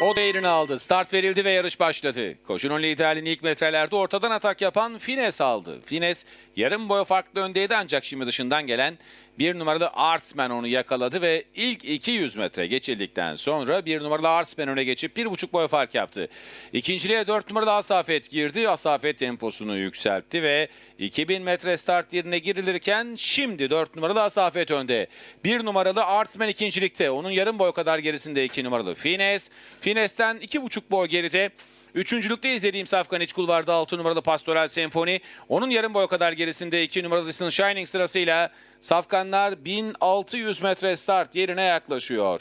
O değerini aldı. Start verildi ve yarış başladı. Koşunun liderliğini ilk metrelerde ortadan atak yapan Fines aldı. Fines yarım boy farklı öndeydi ancak şimdi dışından gelen bir numaralı Artsman onu yakaladı ve ilk 200 metre geçildikten sonra bir numaralı Artsman öne geçip bir buçuk boy fark yaptı. İkinciliğe 4 numaralı Asafet girdi. Asafet temposunu yükseltti ve 2000 metre start yerine girilirken şimdi 4 numaralı Asafet önde. 1 numaralı Artsman ikincilikte. Onun yarım boy kadar gerisinde 2 numaralı Fines. Fines'ten 2,5 boy geride Üçüncülükte izlediğim Safkan İç Kulvar'da 6 numaralı Pastoral Senfoni. Onun yarım boy kadar gerisinde 2 numaralı Listen Shining sırasıyla Safkanlar 1600 metre start yerine yaklaşıyor.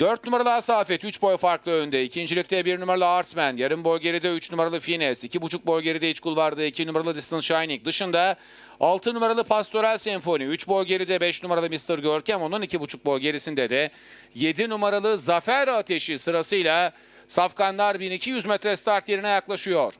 4 numaralı Asafet 3 boy farklı önde. İkincilikte 1 numaralı Artman. Yarım boy geride 3 numaralı Fines. 2,5 boy geride İç Kulvar'da 2 numaralı Distant Shining. Dışında 6 numaralı Pastoral Senfoni. 3 boy geride 5 numaralı Mr. Görkem. Onun 2,5 boy gerisinde de 7 numaralı Zafer Ateşi sırasıyla Safkanlar 1200 metre start yerine yaklaşıyor.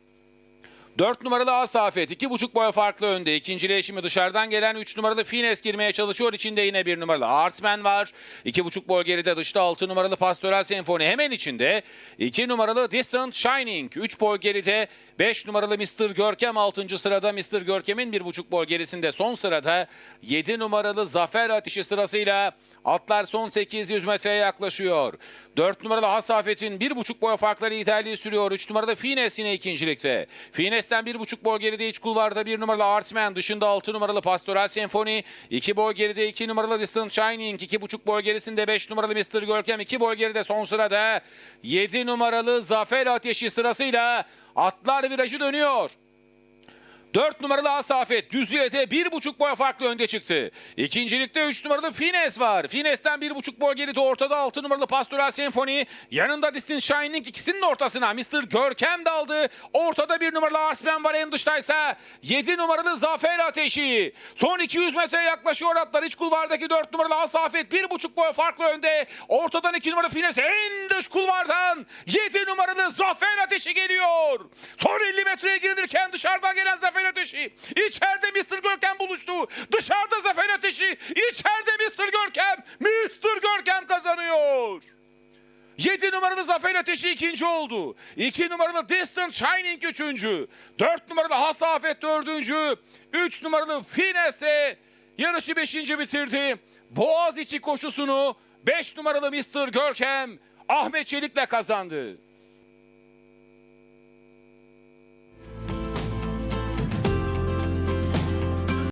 4 numaralı Asafet 2,5 boy farklı önde. İkinciliğe şimdi dışarıdan gelen 3 numaralı Fines girmeye çalışıyor. İçinde yine 1 numaralı Artsman var. 2,5 boy geride dışta 6 numaralı Pastoral Senfoni. Hemen içinde 2 numaralı Distant Shining. 3 boy geride 5 numaralı Mr. Görkem 6. sırada. Mr. Görkem'in 1,5 boy gerisinde son sırada 7 numaralı Zafer Ateşi sırasıyla Atlar son 800 metreye yaklaşıyor. 4 numaralı Hasafet'in 1,5 boy farklı liderliği sürüyor. 3 numarada Fines yine ikincilikte. Fines'ten 1,5 boy geride iç kulvarda 1 numaralı Artman. Dışında 6 numaralı Pastoral Senfoni. 2 boy geride 2 numaralı Distant Shining. 2,5 boy gerisinde 5 numaralı Mr. Görkem. 2 boy geride son sırada 7 numaralı Zafer Ateşi sırasıyla atlar virajı dönüyor. 4 numaralı Asafet düzlüğete 1,5 boy farklı önde çıktı. İkincilikte 3 numaralı Fines var. Fines'ten 1,5 boy geride ortada 6 numaralı Pastoral Senfoni. Yanında Distant Shining ikisinin ortasına Mr. Görkem daldı. Ortada 1 numaralı Arslan var en dıştaysa 7 numaralı Zafer Ateşi. Son 200 metreye yaklaşıyor atlar. İç kulvardaki 4 numaralı Asafet 1,5 boy farklı önde. Ortadan 2 numaralı Fines en dış kulvardan 7 numaralı Zafer Ateşi geliyor. Son 50 metreye girilirken dışarıdan gelen Zafer Ateşi. İçeride Mr. Görkem buluştu. Dışarıda Zafer Ateşi. İçeride Mr. Görkem. Mr. Görkem kazanıyor. 7 numaralı Zafer Ateşi ikinci oldu. 2 numaralı Distant Shining üçüncü. 4 numaralı Hasafet dördüncü. 3 numaralı Finesse yarışı beşinci bitirdi. Boğaz içi koşusunu 5 numaralı Mr. Görkem Ahmet Çelik'le kazandı.